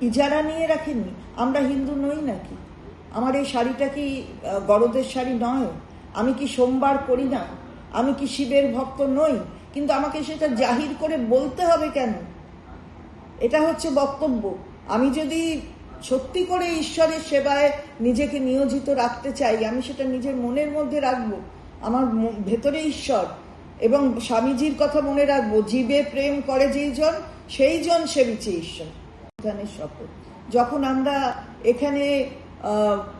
ইজারা নিয়ে রাখেনি আমরা হিন্দু নই নাকি? আমার এই শাড়িটা কি গরদের শাড়ি নয়? আমি কি সোমবার করি না? আমি কি শিবের ভক্ত নই? কিন্তু আমাকে সেটা জাহির করে বলতে হবে কেন? এটা হচ্ছে বক্তব্য। আমি যদি সত্যি করে ঈশ্বরের সেবায় নিজেকে নিয়োজিত রাখতে চাই, আমি সেটা নিজের মনের মধ্যে রাখব। আমার ভেতরে ঈশ্বর এবং স্বামীজির কথা মনে রাখব। জীবে প্রেম করে যেই জন, সেই জন সেবিছে ঈশ্বর। বিধানের শপথ। যখন আমরা এখানে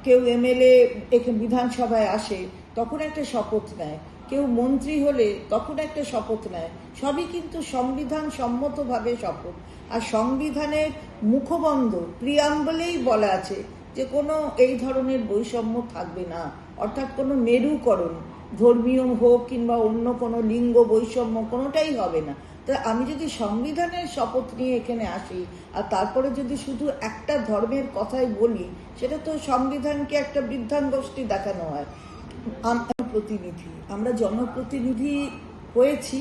কেউ এমএলএ এখানে বিধানসভায় আসে, তখন একটা শপথ নেয়। কেউ মন্ত্রী হলে তখন একটা শপথ নেয়। সবই কিন্তু সংবিধান সম্মতভাবে শপথ। আর সংবিধানের মুখবন্ধ, প্রিয়াম্বলেই বলা আছে যে কোনো এই ধরনের বৈষম্য থাকবে না। অর্থাৎ কোনো মেরুকরণ ধর্মীয় হোক কিংবা অন্য কোনো লিঙ্গ বৈষম্য কোনোটাই হবে না। তা আমি যদি সংবিধানের শপথ নিয়ে এখানে আসি আর তারপরে যদি শুধু একটা ধর্মের কথাই বলি, সেটা তো সংবিধানকে একটা বৃদ্ধাঙ্গোষ্ঠী দেখানো হয়। আমরা প্রতিনিধি, আমরা জনপ্রতিনিধি হয়েছি।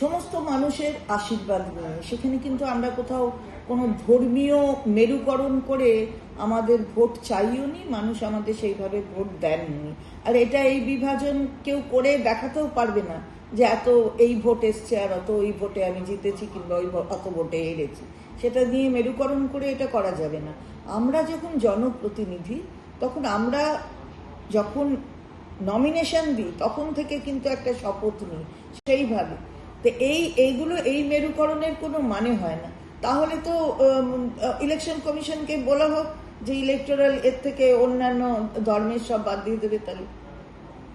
সমস্ত মানুষের আশীর্বাদ নিয়ে। সেখানে কিন্তু আমরা কোথাও কোনো ধর্মীয় মেরুকরণ করে আমাদের ভোট চাইও নি, মানুষ আমাদের সেইভাবে ভোট দেননি আর এটা এই বিভাজন কেউ করে দেখাতেও পারবে না যে এত এই ভোট এসছে আর অত ওই ভোটে আমি জিতেছি কিংবা ওই অত ভোটে হেরেছি। সেটা নিয়ে মেরুকরণ করে এটা করা যাবে না। আমরা যখন জনপ্রতিনিধি, তখন আমরা যখন নমিনেশন দিই, তখন থেকে কিন্তু একটা শপথ নিই। সেইভাবে তো এই, এইগুলো, এই মেরুকরণের কোনো মানে হয় না। তাহলে তো ইলেকশন কমিশনকে বলা হোক যে ইলেকটোরাল এর থেকে অন্যান্য ধর্মের সব বাদ দিয়ে দেবে তাহলে।